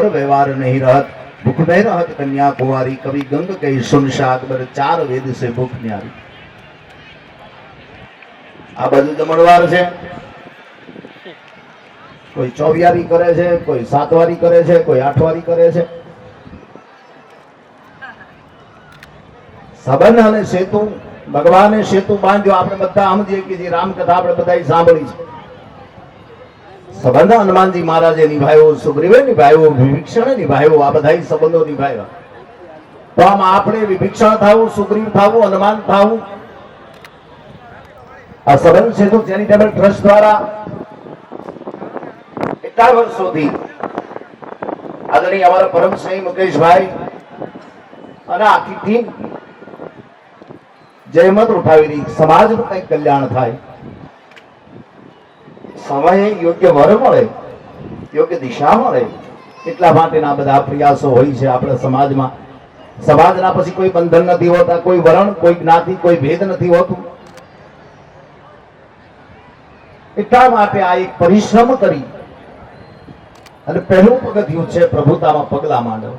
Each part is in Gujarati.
ઔર વ્યવહાર નહીં રહત ભૂખ નહીં રહત કન્યા કુંવારી કવિ ગંગ કઈ સુનશાદ બર ચાર વેદ સે ભૂખ ન્યારી આ બધું જમણવાર છે કોઈ ચોવિયારી કરે છે કોઈ સાતવારી કરે છે કોઈ આઠવારી કરે છે સબંધ અને સેતુ ભગવાને સેતુ બાંધ્યો આપણે બધા સમજીએ કે જે રામકથા આપણે બધા સાંભળી છે। સંબંધ હનુમાનજી મહારાજે નિભાવ્યો સુગ્રીવે નિભાવ્યો વિભીક્ષણે નિભાવ્યો આ બધા સંબંધો નિભાવ્યા તો આમ આપણે વિભીક્ષણ થવું, સુગ્રીવ થવું, હનુમાન થવું, આ સંબંધ સેતુ ચેરિટેબલ ટ્રસ્ટ દ્વારા એટલા વર્ષોથી આદરણીય અમારા પરમ સ્નેહી મુકેશભાઈ અને આખી ટીમ જહેમત ઉઠાવી રહી સમાજનું કંઈક કલ્યાણ થાય. સમયે યોગ્ય વર મળે, યોગ્ય દિશા મળે, એટલા માટેના બધા પ્રયાસો હોય છે આપણા સમાજમાં. સમાજના પછી કોઈ બંધન નથી હોતા, કોઈ વરણ, કોઈ જ્ઞાતિ, કોઈ ભેદ નથી હોતું. એટલા માટે આ એક પરિશ્રમ કરી. અને પહેલું પગથિયું છે પ્રભુતામાં પગલા માંડવા.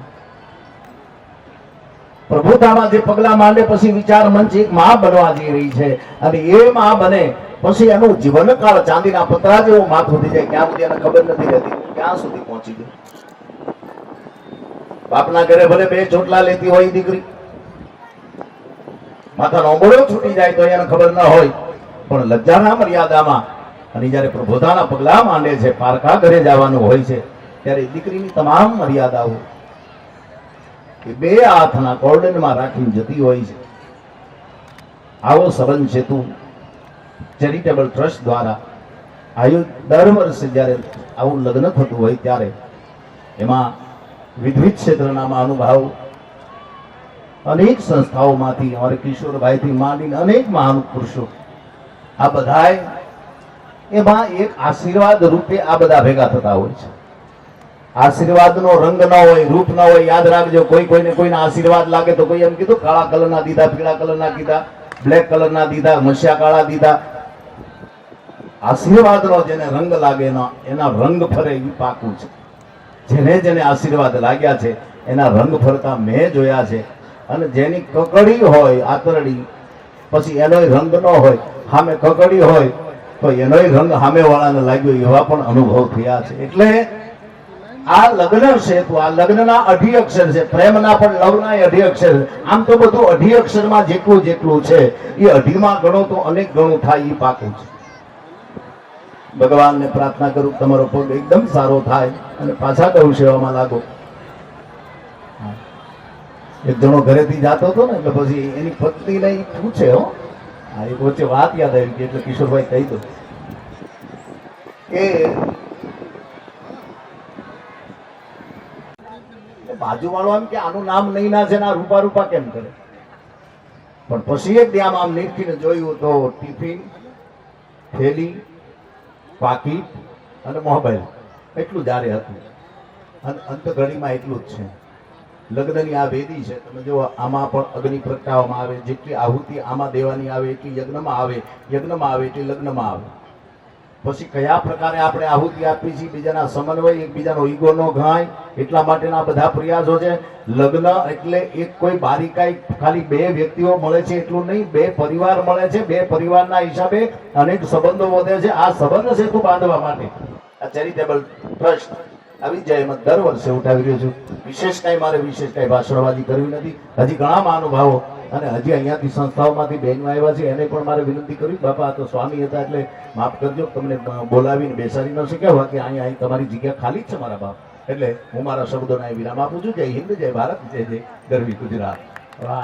પ્રભુતામાં જે પગલા માંડે પછી વિચાર મંચ એક માં બનવા જઈ રહી છે. અને એ માં બને પછી એનું જીવનકાળ ચાંદીના પતરા જેવું માથું થઈ જાય. ક્યાં સુધી એને ખબર નથી રહેતી. ક્યાં સુધી પહોંચી ગયું? બાપના ઘરે ભલે બે ચોટલા લેતી હોય દીકરી. માથાનો ઓંબળો છૂટી જાય તો એને ખબર ન હોય. પણ લજ્જાના મર્યાદામાં અને જ્યારે પ્રભુતાના પગલા માંડે છે, પારકા ઘરે જવાનું હોય છે, ત્યારે દીકરીની તમામ મર્યાદાઓ એ બે હાથના કોર્ડનમાં રાખીને જતી હોય છે. આવો સંબંધ સેતુ ચેરિટેબલ ટ્રસ્ટ દ્વારા દર વર્ષે જ્યારે આવું લગ્ન થતું હોય ત્યારે એમાં વિવિધ ક્ષેત્રના મહાનુભાવો અનેક સંસ્થાઓમાંથી, અમારે કિશોરભાઈથી માંડીને અનેક મહાનુપુરુષો આ બધાએ એમાં એક આશીર્વાદ રૂપે આ બધા ભેગા થતા હોય છે. આશીર્વાદનો રંગ ન હોય, રૂપ ન હોય, યાદ રાખજો, કોઈ કોઈને કોઈને આશીર્વાદ લાગે તો કોઈ એમ કીધું, કાળા કલરના દીધા, પીળા કલરના કીધા બ્લેક કલરના દીધા, મસ્યા કાળા દીધા. આશીર્વાદનો જેને રંગ લાગે એના રંગ ફરે એ પાકું છે. જેને જેને આશીર્વાદ લાગ્યા છે, એના રંગ ફરતા મેં જોયા છે. અને જેની કકડી હોય આતરડી, પછી એનોય રંગ ન હોય સામે કકડી હોય, તો એનોય રંગ સામે વાળાને લાગ્યો એવા પણ અનુભવ થયા છે. એટલે આ લગ્ન છે, તો આ લગ્નના અઢી અક્ષર છે. પ્રેમના પણ લવના અઢી અક્ષર. આમ તો બધું અઢી અક્ષરમાં જેટલું જેટલું છે, એ અઢીમાં ગણો તો અનેક ગણું થાય એ પાકું છે. ભગવાનને પ્રાર્થના કરું, તમારો પગ એકદમ સારો થાય અને પાછા કહું સેવામાં લાગો. એક જણો ઘરેથી જાતો હતો ને, એટલે પછી એની પત્નીને પૂછે, હો. હા એક વચ્ચે વાત યાદ આવી એટલે કિશોરભાઈ કહી દો. કે બાજુવાળો એમ કે, આનું નામ નહીં ના છે ને આ રૂપા રૂપા કેમ કરે? પણ પછી એક આમ આમ નીકળીને જોયું તો ટિફિન, થેલી પાકીટ અને મોબાઈલ. એટલું જારે હતું. અને અંતઘડીમાં એટલું જ છે. લગ્નની આ વેદી છે, તમે જો આમાં પણ અગ્નિ પ્રગટાવવામાં આવે, જેટલી આહુતિ આમાં દેવાની આવે, એટલી યજ્ઞમાં આવે યજ્ઞમાં આવે, એટલી લગ્નમાં આવે. પછી કયા પ્રકારે આપણે આહુતિ આપી છીએ બીજાના સમન્વય, એકબીજાનો ઈગો નો ઘાય એટલા માટેના બધા પ્રયાસો છે. લગ્ન એટલે એક કોઈ બારીકાઈ ખાલી બે વ્યક્તિઓ મળે છે એટલું નહીં, બે પરિવાર મળે છે, બે પરિવારના હિસાબે અનેક સંબંધો વધે છે. આ સંબંધ સેતુ બાંધવા માટે. આ ચેરિટેબલ ટ્રસ્ટ આવી જાય એમાં દર વર્ષે ઉઠાવી રહ્યો છું. વિશેષ કાંઈ મારે વિશેષ કાંઈ ભાષણવાદી કરવી નથી. હજી ઘણા મહાનુભાવો અને હજી અહીંયાથી સંસ્થાઓમાંથી બહેનો આવ્યા છે, એને પણ મારે વિનંતી કરવી બાપા, આ તો સ્વામી હતા એટલે માફ કરજો, તમને બોલાવીને બેસાડી ન શક્યા કે અહીંયા અહીં તમારી જગ્યા ખાલી જ છે મારા બાપ. એટલે હું મારા શબ્દોના વિરામ આપું છું. જય હિન્દ, જય ભારત, જય જય ગરવી ગુજરાત.